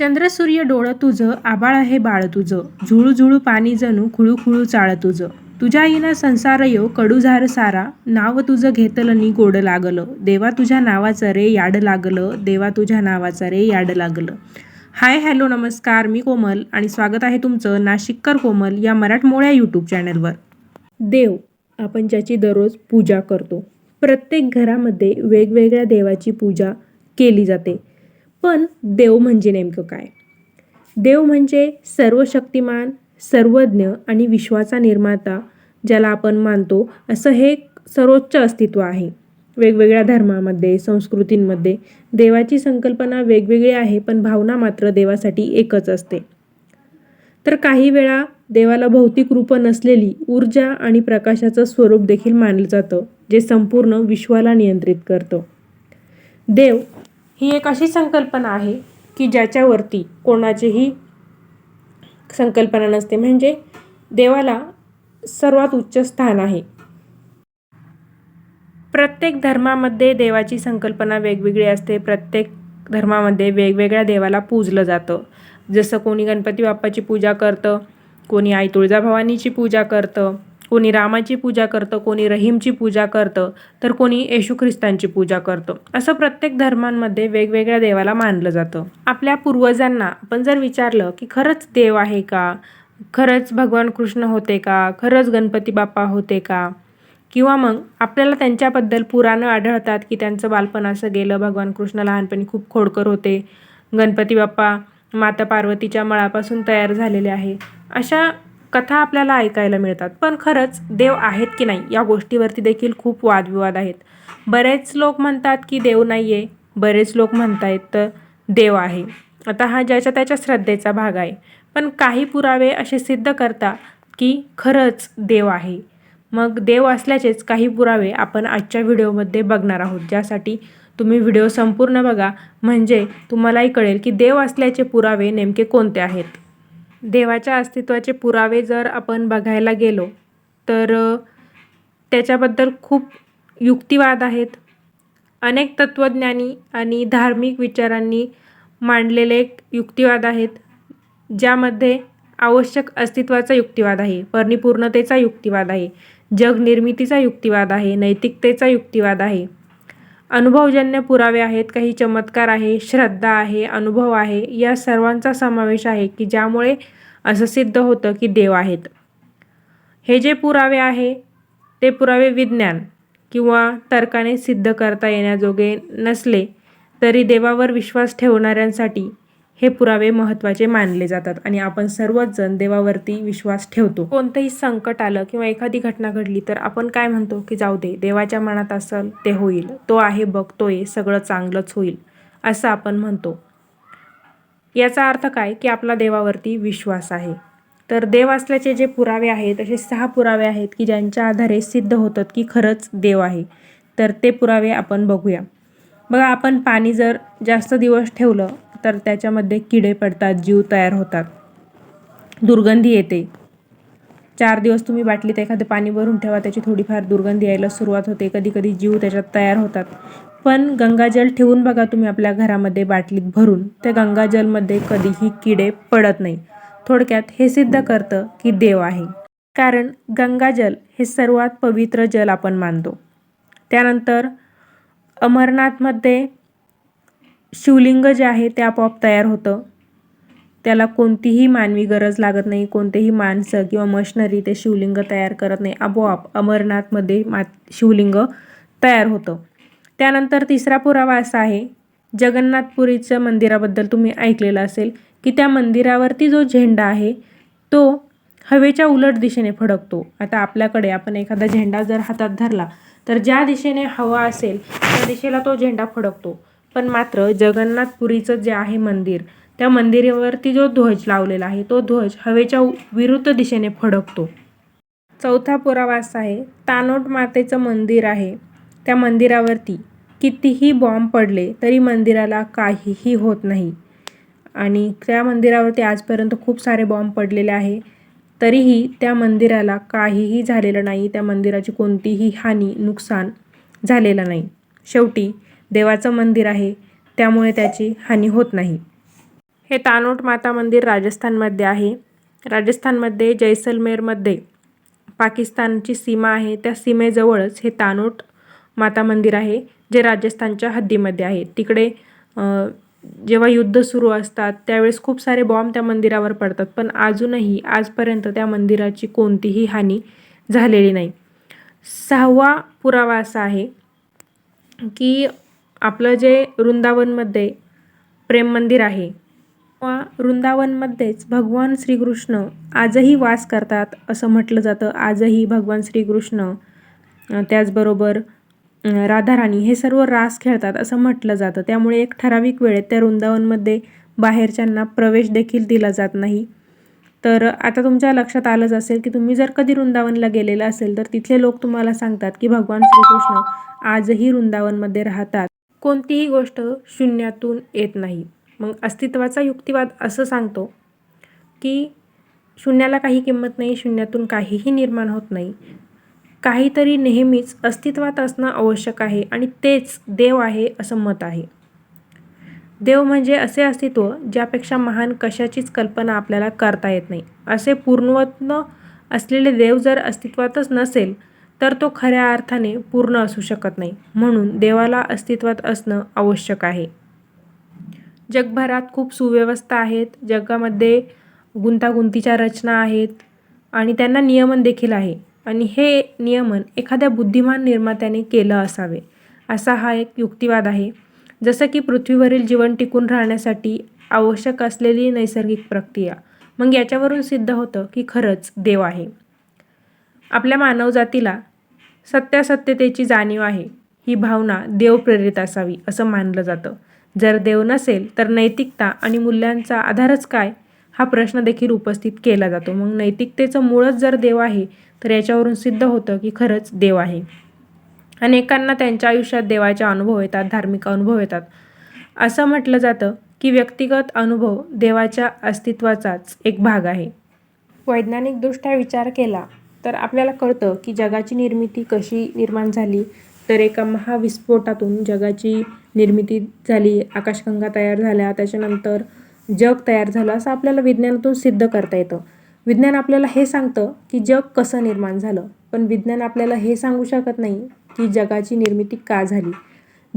चंद्र सूर्य डोळं तुझं आबाळ आहे बाळ तुझं. झुळू झुळू पाणी जणू खुळू खुळू चाळ तुझं. तुझ्या येणं संसार यो कडू झार सारा. नाव तुझं घेतलं नी गोड लागलं. देवा तुझ्या नावाचं रे याड लागलं. देवा तुझ्या नावाचं रे याड लागलं. हाय हॅलो नमस्कार. मी कोमल आणि स्वागत आहे तुमचं नाशिककर कोमल या मराठमोळ्या यूट्यूब चॅनलवर. देव आपण ज्याची दररोज पूजा करतो. प्रत्येक घरामध्ये वेगवेगळ्या देवाची पूजा केली जाते. पण देव म्हणजे नेमकं काय? देव म्हणजे सर्वशक्तिमान सर्वज्ञ आणि विश्वाचा निर्माता ज्याला आपण मानतो असं हे एक सर्वोच्च अस्तित्व आहे. वेगवेगळ्या धर्मामध्ये संस्कृतींमध्ये देवाची संकल्पना वेगवेगळी आहे पण भावना मात्र देवासाठी एकच असते. तर काही वेळा देवाला भौतिक रूपं नसलेली ऊर्जा आणि प्रकाशाचं स्वरूप देखील मानलं जातं जे संपूर्ण विश्वाला नियंत्रित करतं. देव ही एक अशी संकल्पना आहे की ज्याच्यावरती कोणाचीही संकल्पना नसते. म्हणजे देवाला सर्वात उच्च स्थान आहे. प्रत्येक धर्मामध्ये देवाची संकल्पना वेगवेगळी असते. प्रत्येक धर्मामध्ये वेगवेगळ्या देवाला पूजलं जातं. जसं कोणी गणपती बाप्पाची पूजा करतं कोणी आई तुळजाभवानीची पूजा करतं कोणी रामाची पूजा करतं कोणी रहीमची पूजा करतं तर कोणी येशू ख्रिस्तांची पूजा करतं. असं प्रत्येक धर्मांमध्ये वेगवेगळ्या देवाला मानलं जातं. आपल्या पूर्वजांना आपण जर विचारलं की खरंच देव आहे का? खरंच भगवान कृष्ण होते का? खरंच गणपती बाप्पा होते का? किंवा मग आपल्याला त्यांच्याबद्दल पुराणं आढळतात की त्यांचं बालपण असं गेलं भगवान कृष्ण लहानपणी खूप खोडकर होते गणपती बाप्पा माता पार्वतीच्या मळापासून तयार झालेले आहे. अशा कथा आपल्याला ऐकायला मिळतात. पण खरंच देव आहेत की नाही या गोष्टीवरती देखील खूप वादविवाद आहेत. बरेच लोक म्हणतात की देव नाही आहे बरेच लोक म्हणतायत तर देव आहे. आता हा ज्याच्या त्याच्या श्रद्धेचा भाग आहे. पण काही पुरावे असे सिद्ध करता की खरंच देव आहे. मग देव असल्याचेच काही पुरावे आपण आजच्या व्हिडिओमध्ये बघणार आहोत. ज्यासाठी तुम्ही व्हिडिओ संपूर्ण बघा. म्हणजे तुम्हालाही कळेल की देव असल्याचे पुरावे नेमके कोणते आहेत? देवाच्या अस्तित्वाचे पुरावे जर आपण बघायला गेलो तर त्याच्याबद्दल खूप युक्तिवाद आहेत. अनेक तत्त्वज्ञानी आणि धार्मिक विचारांनी मांडलेले एक युक्तिवाद आहेत ज्यामध्ये आवश्यक अस्तित्वाचा युक्तिवाद आहे परिपूर्णतेचा युक्तिवाद आहे जगनिर्मितीचा युक्तिवाद आहे नैतिकतेचा युक्तिवाद आहे. अनुभवजन्य पुरावे आहेत काही चमत्कार आहे श्रद्धा आहे अनुभव आहे या सर्वांचा समावेश आहे की ज्यामुळे असं सिद्ध होतं की देव आहेत. हे जे पुरावे आहे ते पुरावे विज्ञान किंवा तर्काने सिद्ध करता येण्याजोगे नसले तरी देवावर विश्वास ठेवणाऱ्यांसाठी हे पुरावे महत्त्वाचे मानले जातात आणि आपण सर्वच जण देवावरती विश्वास ठेवतो. कोणतंही संकट आलं किंवा एखादी घटना घडली तर आपण काय म्हणतो की जाऊ दे देवाच्या मनात असेल ते होईल. तो आहे बघतोय सगळं चांगलंच होईल असं आपण म्हणतो. याचा अर्थ काय की आपला देवावरती विश्वास आहे. तर देव असल्याचे जे पुरावे आहेत असे सहा पुरावे आहेत की ज्यांच्या आधारे सिद्ध होतात की खरंच देव आहे. तर ते पुरावे आपण बघूया. बघा आपण पाणी जर जास्त दिवस ठेवलं तर त्याच्यामध्ये किडे पडतात जीव तयार होतात. दुर्गंधी येते. चार दिवस तुम्ही बाटलीत एखादं पाणी भरून ठेवा त्याची थोडीफार दुर्गंधी यायला सुरुवात होते. कधी कधी जीव त्याच्यात तयार होतात. पण गंगाजल ठेवून बघा तुम्ही आपल्या घरामध्ये बाटलीत भरून. त्या गंगाजलमध्ये कधीही किडे पडत नाही. थोडक्यात हे सिद्ध करतं की देव आहे. कारण गंगाजल हे सर्वात पवित्र जल आपण मानतो. त्यानंतर अमरनाथमध्ये शिवलिंग जे आहे ते आपोआप तयार होतं. त्याला कोणतीही मानवी गरज लागत नाही कोणतेही माणसं किंवा मशनरी ते शिवलिंग तयार करत नाही. आपोआप अमरनाथमध्ये मा शिवलिंग तयार होतं. त्यानंतर तिसरा पुरावा असा आहे जगन्नाथपुरीच्या मंदिराबद्दल तुम्ही ऐकलेलं असेल की त्या मंदिरावरती जो झेंडा आहे तो हवेच्या उलट दिशेने फडकतो. आता आपल्याकडे आपण एखादा झेंडा जर हातात धरला तर ज्या दिशेने हवा असेल त्या दिशेला तो झेंडा फडकतो. पण मात्र जगन्नाथपुरीचं जे आहे मंदिर त्या मंदिरावरती जो ध्वज लावलेला आहे तो ध्वज हवेच्या विरुद्ध दिशेने फडकतो. चौथा पुरावा असा आहे तानोट मातेचं मंदिर आहे. त्या मंदिरावरती कितीही बॉम्ब पडले तरी मंदिराला काहीही होत नाही. आणि त्या मंदिरावरती आजपर्यंत खूप सारे बॉम्ब पडलेले आहे. तरीही त्या मंदिराला काहीही झालेलं नाही त्या मंदिराची कोणतीही हानी नुकसान झालेलं नाही. शेवटी देवाचं मंदिर आहे त्यामुळे त्याची हानी होत नाही. हे तानोट माता मंदिर राजस्थानमध्ये आहे. राजस्थानमध्ये जैसलमेरमध्ये पाकिस्तानची सीमा आहे. त्या सीमेजवळच हे तानोट माता मंदिर आहे जे राजस्थानच्या हद्दीमध्ये आहे. तिकडे जेव्हा युद्ध सुरू असतात त्यावेळेस खूप सारे बॉम्ब त्या मंदिरावर पडतात पण अजूनही आजपर्यंत त्या मंदिराची कोणतीही हानी झालेली नाही. सहावा पुरावा असा आहे की आपलं जे वृंदावनमध्ये प्रेम मंदिर आहे वा वृंदावनमध्येच भगवान श्रीकृष्ण आजही वास करतात असं म्हटलं जातं. आजही भगवान श्रीकृष्ण त्याचबरोबर राधाराणी हे सर्व रास खेळतात असं म्हटलं जातं. त्यामुळे एक ठराविक वेळेत त्या वृंदावनमध्ये बाहेरच्यांना प्रवेश देखील दिला जात नाही. तर आता तुमच्या लक्षात आलंच असेल की तुम्ही जर कधी वृंदावनला गेलेलं असेल तर तिथले लोक तुम्हाला सांगतात की भगवान श्रीकृष्ण आजही वृंदावनमध्ये राहतात. कोणतीही गोष्ट शून्यातून येत नाही. मग अस्तित्वाचा युक्तिवाद असं सांगतो की शून्याला काही किंमत नाही शून्यातून काहीही निर्माण होत नाही. काहीतरी नेहमीच अस्तित्वात असणं आवश्यक आहे आणि तेच देव आहे असं मत आहे. देव म्हणजे असे अस्तित्व ज्यापेक्षा महान कशाचीच कल्पना आपल्याला करता येत नाही. असे पूर्णवत्न असलेले देव जर अस्तित्वातच नसेल तर तो खऱ्या अर्थाने पूर्ण असू शकत नाही. म्हणून देवाला अस्तित्वात असणं आवश्यक आहे. जगभरात खूप सुव्यवस्था आहेत. जगामध्ये गुंतागुंतीच्या रचना आहेत आणि त्यांना नियमन देखील आहे. आणि हे नियमन एखाद्या बुद्धिमान निर्मात्याने केलं असावे. असा हा एक युक्तिवाद आहे. जसं की पृथ्वीवरील जीवन टिकून राहण्यासाठी आवश्यक असलेली नैसर्गिक प्रक्रिया. मग याच्यावरून सिद्ध होतं की खरंच देव आहे. आपल्या मानवजातीला सत्यासत्यतेची जाणीव आहे. ही भावना देवप्रेरित असावी असं मानलं जातं. जर देव नसेल तर नैतिकता आणि मूल्यांचा आधारच काय? हा प्रश्न देखील उपस्थित केला जातो. मग नैतिकतेचं मूळच जर देव आहे तर याच्यावरून सिद्ध होतं की खरंच देव आहे. अनेकांना त्यांच्या आयुष्यात देवाचे अनुभव येतात धार्मिक अनुभव येतात. असं म्हटलं जातं की व्यक्तिगत अनुभव देवाच्या अस्तित्वाचाच एक भाग आहे. वैज्ञानिकदृष्ट्या विचार केला तर आपल्याला कळतं की जगाची निर्मिती कशी निर्माण झाली. तर एका महाविस्फोटातून जगाची निर्मिती झाली आकाशगंगा तयार झाल्या त्याच्यानंतर जग तयार झालं असं आपल्याला विज्ञानातून सिद्ध करता येतं. विज्ञान आपल्याला हे सांगतं की जग कसं निर्माण झालं. पण विज्ञान आपल्याला हे सांगू शकत नाही की जगाची निर्मिती का झाली.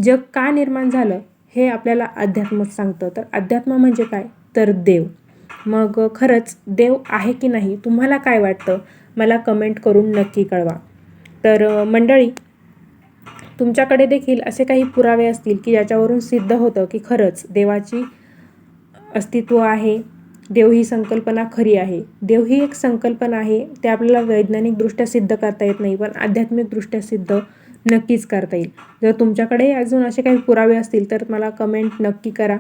जग का निर्माण झालं हे आपल्याला अध्यात्म सांगतं. तर अध्यात्म म्हणजे काय? तर देव. मग खरंच देव आहे की नाही? तुम्हाला काय वाटतं? मला कमेंट करून नक्की कळवा. तर मंडळी तुमच्याकडे देखील असे काही पुरावे असतील की ज्याच्यावरून सिद्ध होतं की खरंच देवाची अस्तित्व आहे देव ही संकल्पना खरी आहे. देव ही एक संकल्पना आहे ते आपल्याला वैज्ञानिकदृष्ट्या सिद्ध करता येत नाही पण आध्यात्मिकदृष्ट्या सिद्ध नक्कीच करता येईल. जर तुमच्याकडे अजून असे काही पुरावे असतील तर मला कमेंट नक्की करा.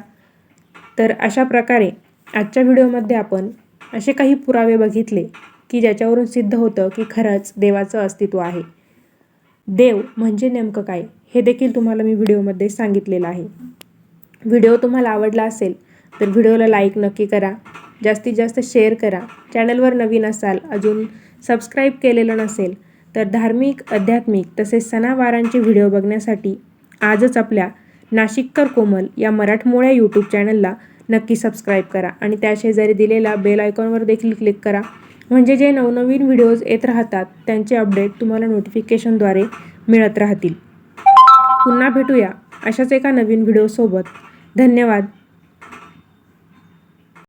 तर अशा प्रकारे आजच्या व्हिडिओमध्ये आपण असे काही पुरावे बघितले की ज्याच्यावरून सिद्ध होतं की खरंच देवाचं अस्तित्व आहे. देव म्हणजे नेमकं काय? हे देखील तुम्हाला मी व्हिडिओमध्ये सांगितलेलं आहे. व्हिडिओ तुम्हाला आवडला असेल तर व्हिडिओला लाईक नक्की करा. जास्तीत जास्त शेअर करा. चॅनलवर नवीन असाल अजून सबस्क्राईब केलेलं नसेल तर धार्मिक आध्यात्मिक तसेच सणावारांचे व्हिडिओ बघण्यासाठी आजच आपल्या नाशिककर कोमल या मराठमोळ्या यूट्यूब चॅनलला नक्की सबस्क्राईब करा आणि त्या शेजारी दिलेल्या बेल आयकॉनवर देखील क्लिक करा. म्हणजे जे नवनवीन व्हिडिओज येत राहतात त्यांचे अपडेट तुम्हाला नोटिफिकेशनद्वारे मिळत राहतील. पुन्हा भेटूया अशाच एका नवीन व्हिडिओसोबत. धन्यवाद.